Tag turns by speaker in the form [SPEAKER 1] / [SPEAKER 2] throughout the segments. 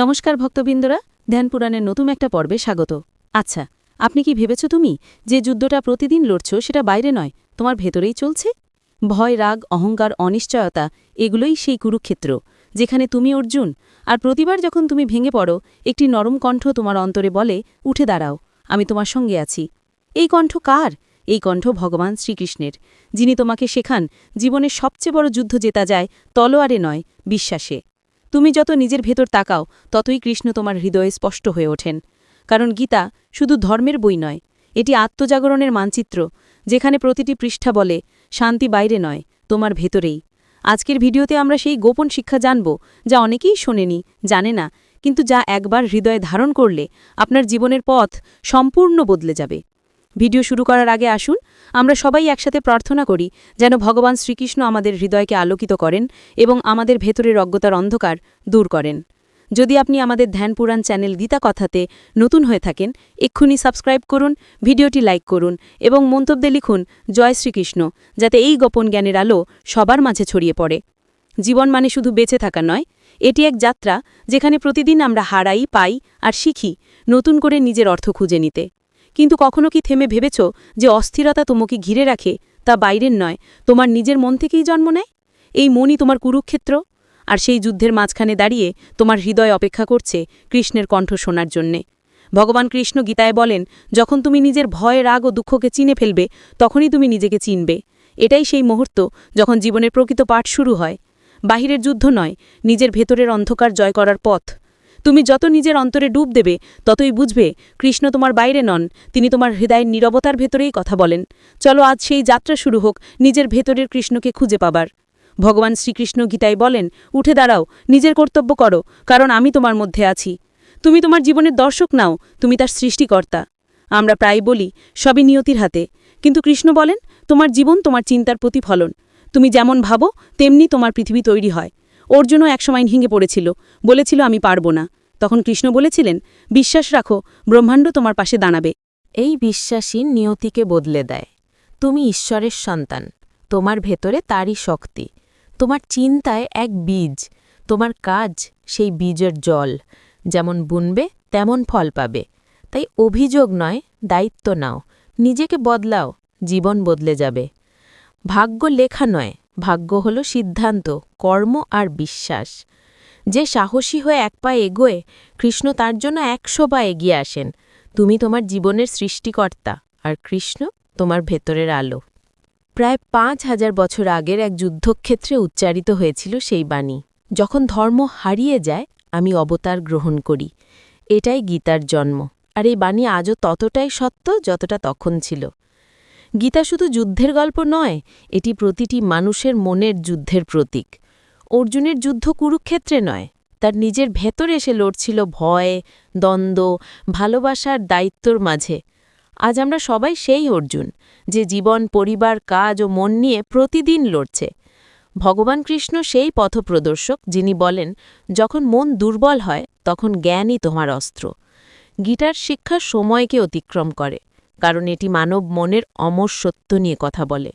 [SPEAKER 1] নমস্কার ভক্তবৃন্দরা, ধ্যান পুরাণের নতুন একটা পর্বে স্বাগত। আচ্ছা আপনি কি ভেবেছ তুমি যে যুদ্ধটা প্রতিদিন লড়ছ সেটা বাইরে নয়, তোমার ভেতরেই চলছে? ভয়, রাগ, অহংকার, অনিশ্চয়তা, এগুলোই সেই কুরুক্ষেত্র, যেখানে তুমি অর্জুন, আর প্রতিবার যখন তুমি ভেঙে পড়ো, একটি নরম কণ্ঠ তোমার অন্তরে বলে, উঠে দাঁড়াও, আমি তোমার সঙ্গে আছি। এই কণ্ঠ কার? এই কণ্ঠ ভগবান শ্রীকৃষ্ণের, যিনি তোমাকে শেখান জীবনের সবচেয়ে বড় যুদ্ধ জেতা যায় তলোয়ারে নয়, বিশ্বাসে। তুমি যত নিজের ভেতর তাকাও, ততই কৃষ্ণ তোমার হৃদয়ে স্পষ্ট হয়ে ওঠেন। কারণ গীতা শুধু ধর্মের বই নয়, এটি আত্মজাগরণের মানচিত্র, যেখানে প্রতিটি পৃষ্ঠা বলে, শান্তি বাইরে নয়, তোমার ভেতরেই। আজকের ভিডিওতে আমরা সেই গোপন শিক্ষা জানব, যা অনেকেই শোনেনি, জানে না, কিন্তু যা একবার হৃদয়ে ধারণ করলে আপনার জীবনের পথ সম্পূর্ণ বদলে যাবে। ভিডিও শুরু করার আগে আসুন আমরা সবাই একসাথে প্রার্থনা করি যেন ভগবান শ্রীকৃষ্ণ আমাদের হৃদয়কে আলোকিত করেন এবং আমাদের ভেতরের অজ্ঞতার অন্ধকার দূর করেন। যদি আপনি আমাদের ধ্যান পুরাণ চ্যানেল গীতা কথাতে নতুন হয়ে থাকেন, এক্ষুনি সাবস্ক্রাইব করুন, ভিডিওটি লাইক করুন এবং মন্তব্যে লিখুন, জয় শ্রীকৃষ্ণ যাতে এই গোপন জ্ঞানের আলো সবার মাঝে ছড়িয়ে পড়ে। জীবন মানে শুধু বেঁচে থাকা নয়, এটি এক যাত্রা যেখানে প্রতিদিন আমরা হারাই, পাই আর শিখি নতুন করে নিজের অর্থ খুঁজে নিতে। কিন্তু কখনো কি থেমে ভেবেছ যে অস্থিরতা তোমাকে ঘিরে রাখে তা বাইরের নয়, তোমার নিজের মন থেকেই জন্ম নেয়? এই মনই তোমার কুরুক্ষেত্র। আর সেই যুদ্ধের মাঝখানে দাঁড়িয়ে তোমার হৃদয় অপেক্ষা করছে কৃষ্ণের কণ্ঠ শোনার জন্যে। ভগবান কৃষ্ণ গীতায় বলেন, যখন তুমি নিজের ভয়, রাগ ও দুঃখকে চিনে ফেলবে, তখনই তুমি নিজেকে চিনবে। এটাই সেই মুহূর্ত যখন জীবনের প্রকৃত পাঠ শুরু হয়। বাহিরের যুদ্ধ নয়, নিজের ভেতরের অন্ধকার জয় করার পথ। তুমি যত নিজের অন্তরে ডুব দেবে, ততই বুঝবে কৃষ্ণ তোমার বাইরে নন, তিনি তোমার হৃদয়ের নীরবতার ভেতরেই কথা বলেন। চলো আজ সেই যাত্রা শুরু হোক, নিজের ভেতরের কৃষ্ণকে খুঁজে পাবার। ভগবান শ্রীকৃষ্ণ গীতায় বলেন, উঠে দাঁড়াও, নিজের কর্তব্য করো, কারণ আমি তোমার মধ্যে আছি। তুমি তোমার জীবনের দর্শক নাও, তুমি তার সৃষ্টিকর্তা। আমরা প্রায় বলি, সবই নিয়তির হাতে। কিন্তু কৃষ্ণ বলেন, তোমার জীবন তোমার চিন্তার প্রতিফলন। তুমি যেমন ভাবো, তেমনি তোমার পৃথিবী তৈরি হয়। অর্জুনও একসময় হিঙে পড়েছিল, বলেছিল আমি পারব না। তখন কৃষ্ণ বলেছিলেন, বিশ্বাস রাখো, ব্রহ্মাণ্ড তোমার পাশে দাঁড়াবে।
[SPEAKER 2] এই বিশ্বাসই নিয়তিকে বদলে দেয়। তুমি ঈশ্বরের সন্তান, তোমার ভেতরে তারই শক্তি। তোমার চিন্তায় এক বীজ, তোমার কাজ সেই বীজের জল। যেমন বুনবে, তেমন ফল পাবে। তাই অভিযোগ নয়, দায়িত্ব নাও। নিজেকে বদলাও, জীবন বদলে যাবে। ভাগ্য লেখা নয়, ভাগ্য হল সিদ্ধান্ত, কর্ম আর বিশ্বাস। যে সাহসী হয়ে এক পা এগোয়, কৃষ্ণ তার জন্য একশো পা এগিয়ে আসেন। তুমি তোমার জীবনের সৃষ্টিকর্তা, আর কৃষ্ণ তোমার ভেতরের আলো। প্রায় পাঁচ হাজার বছর আগের এক যুদ্ধক্ষেত্রে উচ্চারিত হয়েছিল সেই বাণী, যখন ধর্ম হারিয়ে যায়, আমি অবতার গ্রহণ করি। এটাই গীতার জন্ম। আর এই বাণী আজও ততটাই সত্য যতটা তখন ছিল। গীতা শুধু যুদ্ধের গল্প নয়, এটি প্রতিটি মানুষের মনের যুদ্ধের প্রতীক। অর্জুনের যুদ্ধ কুরুক্ষেত্রে নয়। তার নিজের ভেতরে এসে লড়ছিল ভয়, দ্বন্দ্ব, ভালোবাসার দায়িত্বর মাঝে। আজ আমরা সবাই সেই অর্জুন, যে জীবন, পরিবার, কাজ ও মন নিয়ে প্রতিদিন লড়ছে। ভগবান কৃষ্ণ সেই পথপ্রদর্শক, যিনি বলেন, যখন মন দুর্বল হয়, তখন জ্ঞানই তোমার অস্ত্র। গীটার শিক্ষা সময়কে অতিক্রম করে, কারণ এটি মানব মনের অমর সত্য নিয়ে কথা বলে।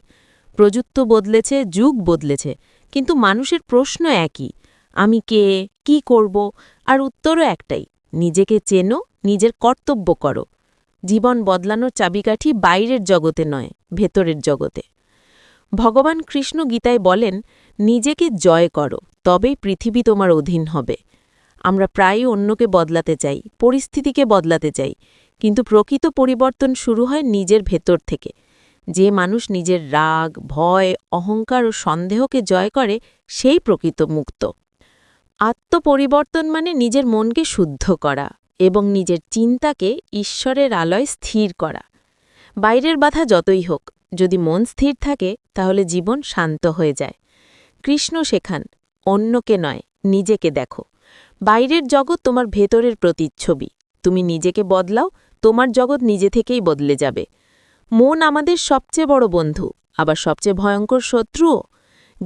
[SPEAKER 2] প্রযুক্ত বদলেছে, যুগ বদলেছে। কিন্তু মানুষের প্রশ্ন একই। আমি কে, কি করব? আর উত্তরও একটাই, নিজেকে চেনো, নিজের কর্তব্য করো। জীবন বদলানোর চাবিকাঠি বাইরের জগতে নয়, ভেতরের জগতে। ভগবান কৃষ্ণ গীতায় বলেন, নিজেকে জয় করো, তবেই পৃথিবী তোমার অধীন হবে। আমরা প্রায়ই অন্যকে বদলাতে চাই, পরিস্থিতিকে বদলাতে চাই, কিন্তু প্রকৃত পরিবর্তন শুরু হয় নিজের ভেতর থেকে। যে মানুষ নিজের রাগ, ভয়, অহংকার ও সন্দেহকে জয় করে, সেই প্রকৃত মুক্ত। আত্মপরিবর্তন মানে নিজের মনকে শুদ্ধ করা এবং নিজের চিন্তাকে ঈশ্বরের আলয় স্থির করা। বাইরের বাধা যতই হোক, যদি মন স্থির থাকে, তাহলে জীবন শান্ত হয়ে যায়। কৃষ্ণ শেখান, অন্যকে নয়, নিজেকে দেখো। বাইরের জগৎ তোমার ভেতরের প্রতিচ্ছবি। তুমি নিজেকে বদলাও, তোমার জগৎ নিজে থেকেই বদলে যাবে। মন আমাদের সবচেয়ে বড় বন্ধু, আবার সবচেয়ে ভয়ঙ্কর শত্রুও।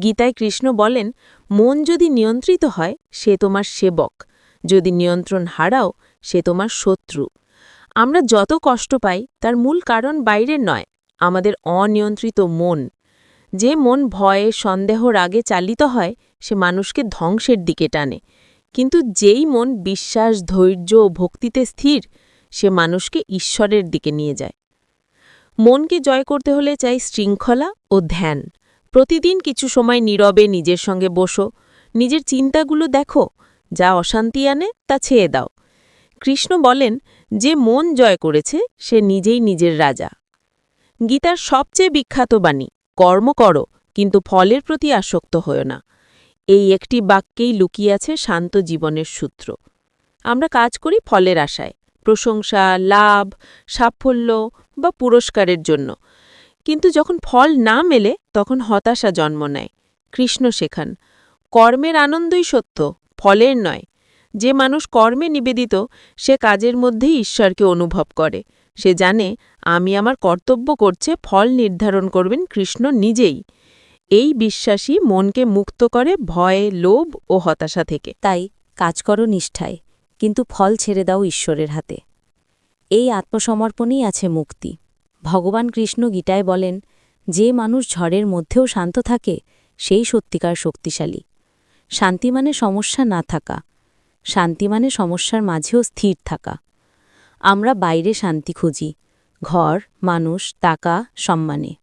[SPEAKER 2] গীতায় কৃষ্ণ বলেন, মন যদি নিয়ন্ত্রিত হয়, সে তোমার সেবক। যদি নিয়ন্ত্রণ হারাও, সে তোমার শত্রু। আমরা যত কষ্ট পাই, তার মূল কারণ বাইরের নয়, আমাদের অনিয়ন্ত্রিত মন। যে মন ভয়ে, সন্দেহ, রাগে চালিত হয়, সে মানুষকে ধ্বংসের দিকে টানে। কিন্তু যেই মন বিশ্বাস, ধৈর্য ও ভক্তিতে স্থির, সে মানুষকে ঈশ্বরের দিকে নিয়ে যায়। মনকে জয় করতে হলে চাই শৃঙ্খলা ও ধ্যান। প্রতিদিন কিছু সময় নীরবে নিজের সঙ্গে বসো। নিজের চিন্তাগুলো দেখো, যা অশান্তি আনে তা ছেয়ে দাও। কৃষ্ণ বলেন, যে মন জয় করেছে, সে নিজেই নিজের রাজা। গীতার সবচেয়ে বিখ্যাত বাণী, কর্ম করো, কিন্তু ফলের প্রতি আসক্ত হও না। এই একটি বাক্যেই লুকিয়ে আছে শান্ত জীবনের সূত্র। আমরা কাজ করি ফলের আশায়। প্রশংসা, লাভ, সাফল্য বা পুরস্কারের জন্য। কিন্তু যখন ফল না মেলে, তখন হতাশা জন্ম নেয়। কৃষ্ণ শেখান, কর্মের আনন্দই সত্য, ফলের নয়। যে মানুষ কর্মে নিবেদিত, সে কাজের মধ্যেই ঈশ্বরকে অনুভব করে। সে জানে, আমি আমার কর্তব্য করছে, ফল নির্ধারণ করবেন কৃষ্ণ নিজেই। এই বিশ্বাসই মনকে মুক্ত করে ভয়, লোভ ও হতাশা থেকে।
[SPEAKER 1] তাই কাজ করো নিষ্ঠায়, কিন্তু ফল ছেড়ে দাও ঈশ্বরের হাতে। এই আত্মসমর্পণেই আছে মুক্তি। ভগবান কৃষ্ণ গীতায় বলেন, যে মানুষ ঝড়ের মধ্যেও শান্ত থাকে, সেই সত্যিকার শক্তিশালী। শান্তি মানে সমস্যা না থাকা। শান্তি মানে সমস্যার মাঝেও স্থির থাকা। আমরা বাইরে শান্তি খুঁজি, ঘর, মানুষ, টাকা, সম্মানে।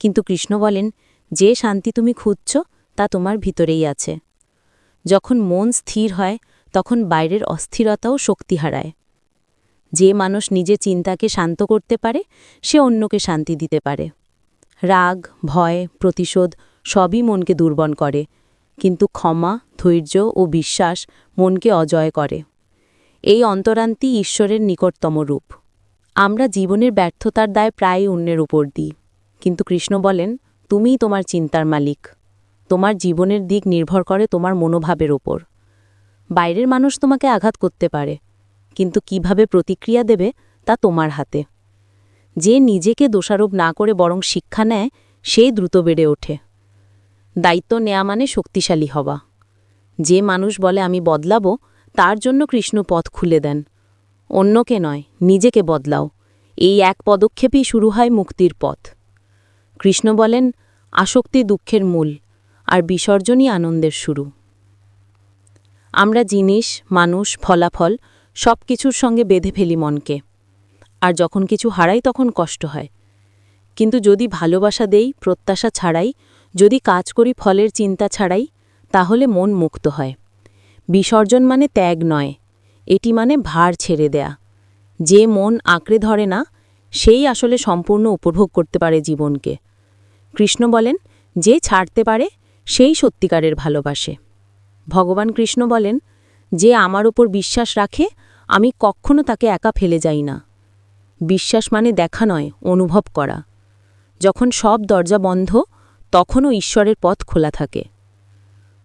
[SPEAKER 1] কিন্তু কৃষ্ণ বলেন, যে শান্তি তুমি খুঁজছ, তা তোমার ভিতরেই আছে। যখন মন স্থির হয়, তখন বাইরের অস্থিরতাও শক্তি হারায়। যে মানুষ নিজে চিন্তাকে শান্ত করতে পারে, সে অন্যকে শান্তি দিতে পারে। রাগ, ভয়, প্রতিশোধ সবই মনকে দুর্বল করে, কিন্তু ক্ষমা, ধৈর্য ও বিশ্বাস মনকে অজয় করে। এই অন্তরান্তি ঈশ্বরের নিকটতম রূপ। আমরা জীবনের ব্যর্থতার দায় প্রায় অন্যের উপর দিই। কিন্তু কৃষ্ণ বলেন, তুমিই তোমার চিন্তার মালিক। তোমার জীবনের দিক নির্ভর করে তোমার মনোভাবের ওপর বাইরের মানুষ তোমাকে আঘাত করতে পারে কিন্তু কীভাবে প্রতিক্রিয়া দেবে তা তোমার হাতে। যে নিজেকে দোষারোপ না করে বরং শিক্ষা নেয়, সেই দ্রুত বেড়ে ওঠে। দায়িত্ব নেয়া মানে শক্তিশালী হওয়া। যে মানুষ বলে, আমি বদলাবো তার জন্য কৃষ্ণ পথ খুলে দেন। অন্যকে নয়, নিজেকে বদলাও। এই এক পদক্ষেপেই শুরু হয় মুক্তির পথ। কৃষ্ণ বলেন, আসক্তি দুঃখের মূল, আর বিসর্জনই আনন্দের শুরু। আমরা জিনিস, মানুষ, ফলাফল সব কিছুর সঙ্গে বেঁধে ফেলি মনকে। আর যখন কিছু হারাই তখন কষ্ট হয়। কিন্তু যদি ভালোবাসা দেই, প্রত্যাশা ছাড়াই, যদি কাজ করি, ফলের চিন্তা ছাড়াই, তাহলে মন মুক্ত হয়। বিসর্জন মানে ত্যাগ নয়, এটি মানে ভার ছেড়ে দেয়া। যে মন আঁকড়ে ধরে না, সেই আসলে সম্পূর্ণ উপভোগ করতে পারে জীবনকে। কৃষ্ণ বলেন, যে ছাড়তে পারে, সেই সত্যিকারের ভালোবাসে। ভগবান কৃষ্ণ বলেন, যে আমার ওপর বিশ্বাস রাখে আমি কখনো তাকে একা ফেলে যাই না। বিশ্বাস মানে দেখা নয়, অনুভব করা। যখন সব দরজা বন্ধ, তখনও ঈশ্বরের পথ খোলা থাকে।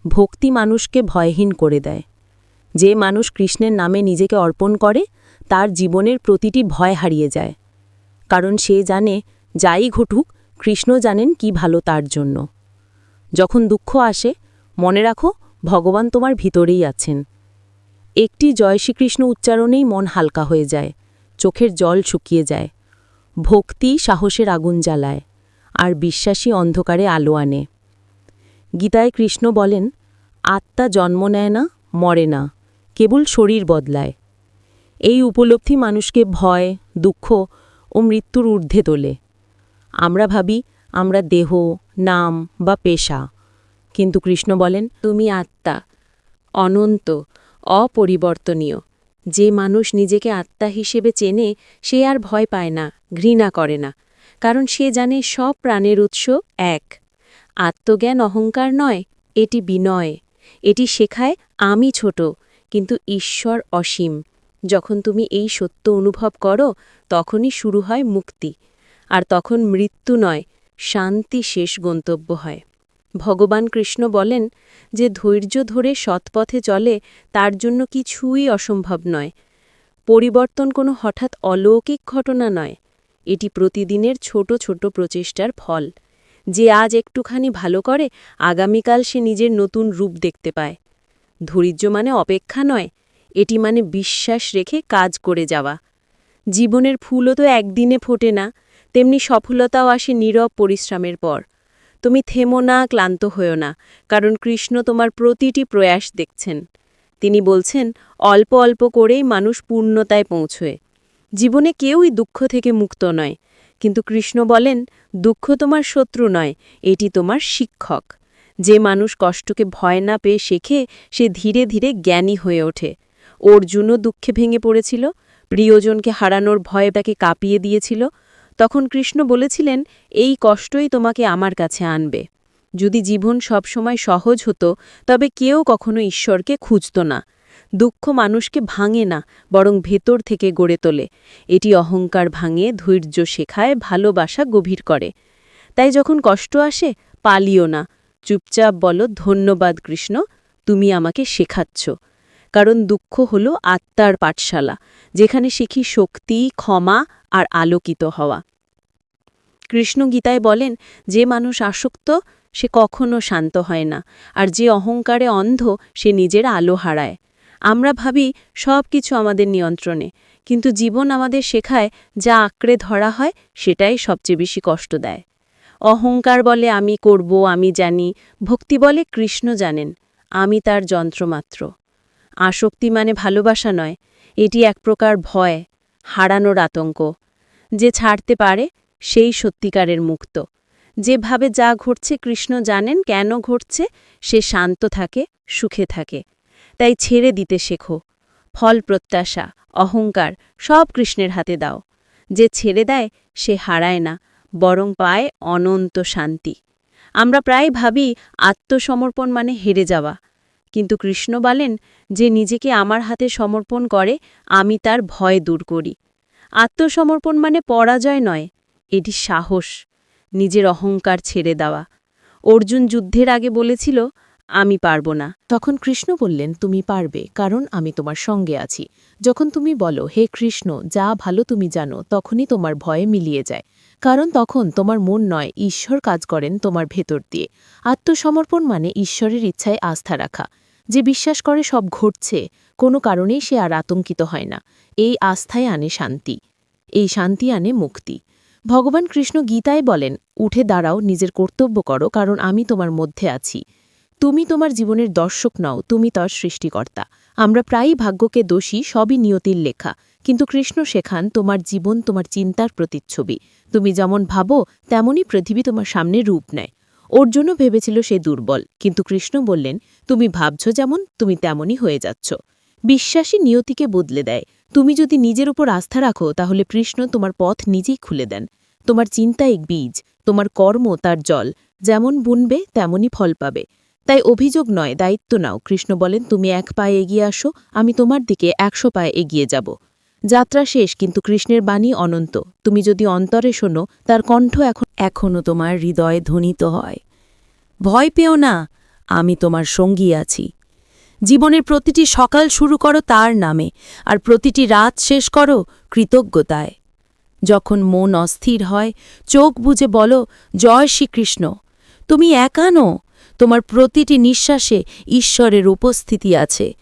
[SPEAKER 1] ভক্তি মানুষকে ভয়হীন করে দেয়। যে মানুষ কৃষ্ণের নামে নিজেকে অর্পণ করে, তার জীবনের প্রতিটি ভয় হারিয়ে যায়। কারণ সে জানে, যাই ঘটুক, কৃষ্ণ জানেন কি ভালো তার জন্য। যখন দুঃখ আসে, মনে রাখো, ভগবান তোমার ভিতরেই আছেন। একটি জয় শ্রীকৃষ্ণ উচ্চারণেই মন হালকা হয়ে যায়, চোখের জল শুকিয়ে যায়, ভক্তি সাহসের আগুন জ্বালায়, আর বিশ্বাসী অন্ধকারে আলো আনে। গীতায় কৃষ্ণ বলেন, আত্মা জন্ম নেয় না, মরে না, কেবল শরীর বদলায়। এই উপলব্ধি মানুষকে ভয়, দুঃখ ও মৃত্যুর ঊর্ধ্বে তোলে। আমরা ভাবি, আমরা দেহ, নাম বা পেশা। কিন্তু কৃষ্ণ বলেন, তুমি আত্মা, অনন্ত অপরিবর্তনীয়। যে মানুষ নিজেকে আত্মা হিসেবে চেনে, সে আর ভয় পায় না, ঘৃণা করে না। কারণ সে জানে সব প্রাণের উৎস এক। আত্মজ্ঞান অহংকার নয়, এটি বিনয়। এটি শেখায়, আমি ছোট, কিন্তু ঈশ্বর অসীম। যখন তুমি এই সত্য অনুভব করো, তখনই শুরু হয় মুক্তি। আর তখন মৃত্যু নয়, শান্তি শেষ গন্তব্য হয়। ভগবান কৃষ্ণ বলেন যে ধৈর্য ধরে সৎপথে চলে তার জন্য কিছুই অসম্ভব নয়। পরিবর্তন কোনো হঠাৎ অলৌকিক ঘটনা নয়। এটি প্রতিদিনের ছোট ছোট প্রচেষ্টার ফল। যে আজ একটুখানি ভালো করে, আগামীকাল সে নিজের নতুন রূপ দেখতে পায়। ধৈর্য মানে অপেক্ষা নয়, এটি মানে বিশ্বাস রেখে কাজ করে যাওয়া। জীবনের ফুলও তো একদিনে ফোটে না, তেমনি সফলতাও আসে নীরব পরিশ্রমের পর। তুমি থেমো না, ক্লান্ত হয়েও না, কারণ কৃষ্ণ তোমার প্রতিটি প্রয়াস দেখছেন। তিনি বলছেন, অল্প অল্প করেই মানুষ পূর্ণতায় পৌঁছয়। জীবনে কেউই দুঃখ থেকে মুক্ত নয়, কিন্তু কৃষ্ণ বলেন, দুঃখ তোমার শত্রু নয়, এটি তোমার শিক্ষক। যে মানুষ কষ্টকে ভয় না পেয়ে শেখে, সে ধীরে ধীরে জ্ঞানী হয়ে ওঠে। অর্জুনও দুঃখে ভেঙে পড়েছিল, প্রিয়জনকে হারানোর ভয় তাকে কাঁপিয়ে দিয়েছিল তখন কৃষ্ণ বলেছিলেন, এই কষ্টই তোমাকে আমার কাছে আনবে। যদি জীবন সবসময় সহজ হতো, তবে কেউ কখনো ঈশ্বরকে খুঁজত না। দুঃখ মানুষকে ভাঙে না, বরং ভেতর থেকে গড়ে তোলে। এটি অহংকার ভাঙে, ধৈর্য শেখায়, ভালোবাসা গভীর করে। তাই যখন কষ্ট আসে, পালিও না। চুপচাপ বলো, ধন্যবাদ কৃষ্ণ, তুমি আমাকে শেখাচ্ছ। কারণ দুঃখ হল আত্মার পাঠশালা, যেখানে শিখি শক্তি, ক্ষমা আর আলোকিত হওয়া। কৃষ্ণ গীতায় বলেন, যে মানুষ আসক্ত, সে কখনো শান্ত হয় না, আর যে অহংকারে অন্ধ, সে নিজের আলো হারায়। আমরা ভাবি সব কিছু আমাদের নিয়ন্ত্রণে, কিন্তু জীবন আমাদের শেখায় যা আঁকড়ে ধরা হয়, সেটাই সবচেয়ে বেশি কষ্ট দেয়। অহংকার বলে, আমি করব, আমি জানি। ভক্তি বলে, কৃষ্ণ জানেন, আমি তার যন্ত্রমাত্র। আসক্তি মানে ভালোবাসা নয়, এটি এক প্রকার ভয়, হারানোর আতঙ্ক। যে ছাড়তে পারে, সেই সত্যিকারের মুক্ত। যেভাবে যা ঘটছে, কৃষ্ণ জানেন কেন ঘটছে, সে শান্ত থাকে, সুখে থাকে। তাই ছেড়ে দিতে শেখো। ফল প্রত্যাশা, অহংকার, সব কৃষ্ণের হাতে দাও। যে ছেড়ে দেয়, সে হারায় না, বরং পায় অনন্ত শান্তি। আমরা প্রায় ভাবি, আত্মসমর্পণ মানে হেরে যাওয়া। কিন্তু কৃষ্ণ বলেন, যে নিজেকে আমার হাতে সমর্পণ করে, আমি তার ভয় দূর করি। আত্মসমর্পণ মানে পরাজয় নয়, এটি সাহস, নিজের অহংকার ছেড়ে দেওয়া। অর্জুন যুদ্ধের আগে বলেছিল, আমি পারব না।
[SPEAKER 2] তখন কৃষ্ণ বললেন, তুমি পারবে, কারণ আমি তোমার সঙ্গে আছি। যখন তুমি বলো, হে কৃষ্ণ, যা ভালো তুমি জানো, তখনই তোমার ভয়ে মিলিয়ে যায়। কারণ তখন তোমার মন নয়, ঈশ্বর কাজ করেন তোমার ভেতর দিয়ে। আত্মসমর্পণ মানে ঈশ্বরের ইচ্ছায় আস্থা রাখা। যে বিশ্বাস করে সব ঘটছে, কোনো কারণেই সে আর আতঙ্কিত হয় না। এই আস্থায় আনে শান্তি। এই শান্তি আনে মুক্তি। ভগবান কৃষ্ণ গীতায় বলেন, উঠে দাঁড়াও, নিজের কর্তব্য করো, কারণ আমি তোমার মধ্যে আছি। তুমি তোমার জীবনের দর্শক নও, তুমি তার সৃষ্টিকর্তা। আমরা প্রায়ই ভাগ্যকে দোষী, সবই নিয়তির লেখা। কিন্তু কৃষ্ণ শেখান, তোমার জীবন তোমার চিন্তার প্রতিচ্ছবি। তুমি যেমন ভাবো, তেমনই পৃথিবী তোমার সামনে রূপ নেয়। অর্জুনও ভেবেছিল সে দুর্বল, কিন্তু কৃষ্ণ বললেন, তুমি ভাবছ যেমন, তুমি তেমনই হয়ে যাচ্ছ। বিশ্বাসী নিয়তিকে বদলে দেয়। তুমি যদি নিজের উপর আস্থা রাখো, তাহলে কৃষ্ণ তোমার পথ নিজেই খুলে দেন। তোমার চিন্তা এক বীজ, তোমার কর্ম তার জল। যেমন বুনবে, তেমনই ফল পাবে। তাই অভিযোগ নয়, দায়িত্ব নাও। কৃষ্ণ বলেন, তুমি এক পায়ে এগিয়ে আসো, আমি তোমার দিকে একশো পায়ে এগিয়ে যাব। যাত্রা শেষ, কিন্তু কৃষ্ণের বাণী অনন্ত। তুমি যদি অন্তরে শোনো, তার কণ্ঠ এখন
[SPEAKER 1] এখনও তোমার হৃদয়ে ধ্বনিত হয়। ভয় পেও না, আমি তোমার সঙ্গী আছি। জীবনের প্রতিটি সকাল শুরু করো তার নামে, আর প্রতিটি রাত শেষ করো কৃতজ্ঞতায়। যখন মন অস্থির হয়, চোখ বুঝে বলো, জয় শ্রীকৃষ্ণ, তুমি একানো তোমার প্রতিটি নিঃশ্বাসে ঈশ্বরের উপস্থিতি আছে।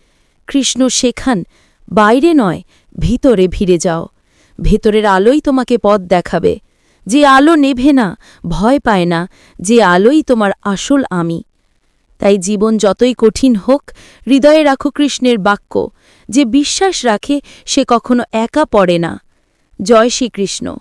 [SPEAKER 1] কৃষ্ণ শেখান বাইরে নয়, ভিতরে ভিড়ে যাও। ভেতরের আলোই তোমাকে পথ দেখাবে। যে আলো নেভে না, ভয় পায় না, যে আলোই তোমার আসল আমি। তাই জীবন যতই কঠিন হোক, হৃদয়ে রাখো কৃষ্ণের বাক্য, যে বিশ্বাস রাখে সে কখনো একা পড়ে না। জয় শ্রীকৃষ্ণ।